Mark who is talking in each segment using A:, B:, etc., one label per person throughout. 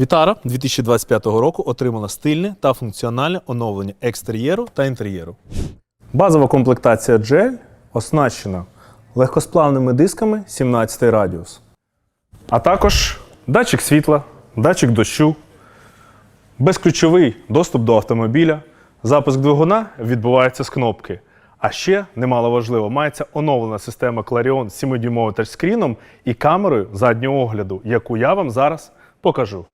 A: Вітара 2025 року отримала стильне та функціональне оновлення екстер'єру та інтер'єру. Базова комплектація GL оснащена легкосплавними дисками 17 радіус, а також датчик світла, датчик дощу, безключовий доступ до автомобіля. Запуск двигуна відбувається з кнопки. А ще, немало важливо, мається оновлена система Clarion з 7-дюймовим тачскріном і камерою заднього огляду, яку я вам зараз покажу.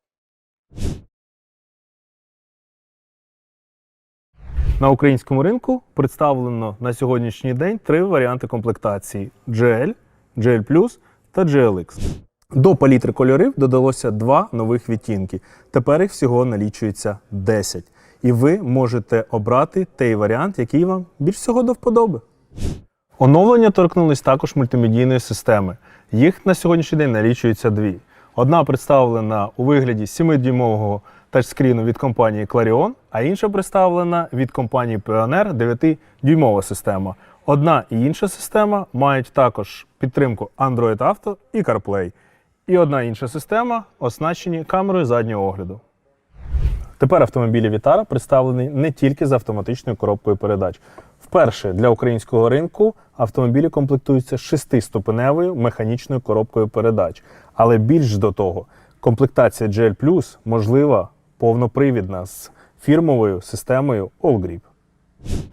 A: На українському ринку представлено на сьогоднішній день три варіанти комплектації: GL, GL та GLX. До палітри кольорів додалося два нових відтінки. Тепер їх всього налічується 10. І ви можете обрати той варіант, який вам більш всього до вподоби. Оновлення торкнулись також мультимедійної системи. Їх на сьогоднішній день налічується дві. Одна представлена у вигляді 7-дюймового тачскріну від компанії Clarion, а інша представлена від компанії Pioneer 9-дюймова система. Одна і інша система мають також підтримку Android Auto і CarPlay. І одна інша система оснащені камерою заднього огляду. Тепер автомобілі Вітара представлені не тільки з автоматичною коробкою передач. Вперше для українського ринку автомобілі комплектуються шестиступеневою механічною коробкою передач. Але більш до того, комплектація GL Plus можлива повнопривідна з фірмовою системою AllGrip.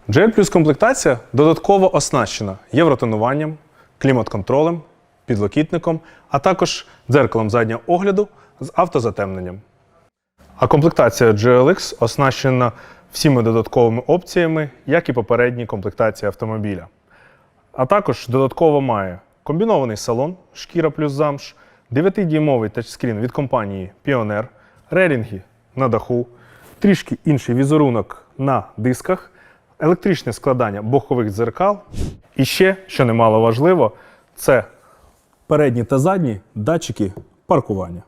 A: GL Plus комплектація додатково оснащена євротонуванням, клімат-контролем, підлокітником, а також дзеркалом заднього огляду з автозатемненням. А комплектація GLX оснащена всіми додатковими опціями, як і попередні комплектації автомобіля. А також додатково має комбінований салон, шкіра плюс замш, 9-дюймовий тачскрін від компанії Pioneer, релінги на даху, трішки інший візерунок на дисках, електричне складання бокових дзеркал. І ще, що немало важливо, це передні та задні датчики паркування.